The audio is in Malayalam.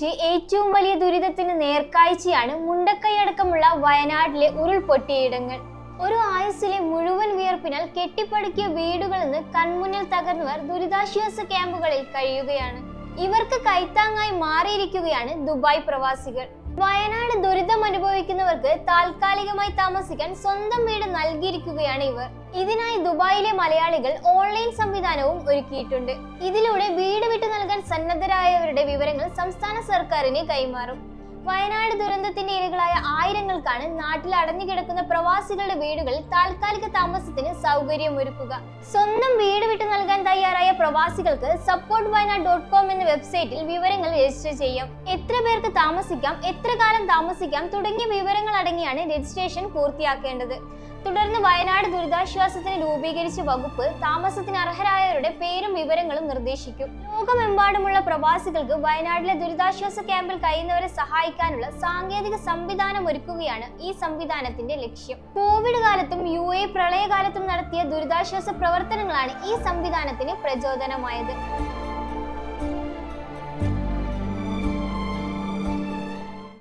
വെച്ച് ഏറ്റവും വലിയ ദുരിതത്തിന് നേർക്കാഴ്ചയാണ് മുണ്ടക്കൈയടക്കമുള്ള വയനാട്ടിലെ ഉരുൾപൊട്ടിയിടങ്ങൾ ഒരു ആയുസ്സിലെ മുഴുവൻ വിയർപ്പിനാൽ കെട്ടിപ്പടുക്കിയ വീടുകളിൽ നിന്ന് കൺമുന്നിൽ തകർന്നവർ ദുരിതാശ്വാസ ക്യാമ്പുകളിൽ കഴിയുകയാണ്. ഇവർക്ക് കൈത്താങ്ങായി മാറിയിരിക്കുകയാണ് ദുബായ് പ്രവാസികൾ. വയനാട് ദുരിതം അനുഭവിക്കുന്നവർക്ക് താൽക്കാലികമായി താമസിക്കാൻ സ്വന്തം വീട് നൽകിയിരിക്കുകയാണ് ഇവർ. ഇതിനായി ദുബായിലെ മലയാളികൾ ഓൺലൈൻ സംവിധാനവും ഒരുക്കിയിട്ടുണ്ട്. ഇതിലൂടെ വീട് വിട്ടു നൽകാൻ സന്നദ്ധരായവരുടെ വിവരങ്ങൾ സംസ്ഥാന സർക്കാരിന് കൈമാറും. വയനാട് ദുരന്തത്തിന്റെ ഇരകളായ ആയിരങ്ങൾക്കാണ് നാട്ടിൽ അടഞ്ഞുകിടക്കുന്ന പ്രവാസികളുടെ വീടുകളിൽ താൽക്കാലിക താമസത്തിന് സൗകര്യമൊരുക്കുക. സ്വന്തം വീട് വിട്ടു നൽകാൻ പ്രവാസികൾക്ക് സപ്പോർട്ട് വയനാട് ഡോട്ട് കോം എന്ന വെബ്സൈറ്റിൽ വിവരങ്ങൾ രജിസ്റ്റർ ചെയ്യാം. എത്ര പേർക്ക് താമസിക്കാം എത്ര കാലം താമസിക്കാം തുടങ്ങിയ വിവരങ്ങൾ അടങ്ങിയാണ് രജിസ്ട്രേഷൻ പൂർത്തിയാക്കേണ്ടത്. തുടർന്ന് വയനാട് ദുരിതാശ്വാസത്തിന് രൂപീകരിച്ച വകുപ്പ് താമസത്തിന് അർഹരായവരുടെ പേരും വിവരങ്ങളും നിർദ്ദേശിക്കും. ലോകമെമ്പാടുമുള്ള പ്രവാസികൾക്ക് വയനാട്ടിലെ ദുരിതാശ്വാസ ക്യാമ്പിൽ കഴിയുന്നവരെ സഹായിക്കാനുള്ള സാങ്കേതിക സംവിധാനം ഒരുക്കുകയാണ് ഈ സംവിധാനത്തിന്റെ ലക്ഷ്യം. കോവിഡ് കാലത്തും യു എ പ്രളയകാലത്തും നടത്തിയ ദുരിതാശ്വാസ പ്രവർത്തനങ്ങളാണ് ഈ സംവിധാനത്തിന് പ്രചോദനമായത്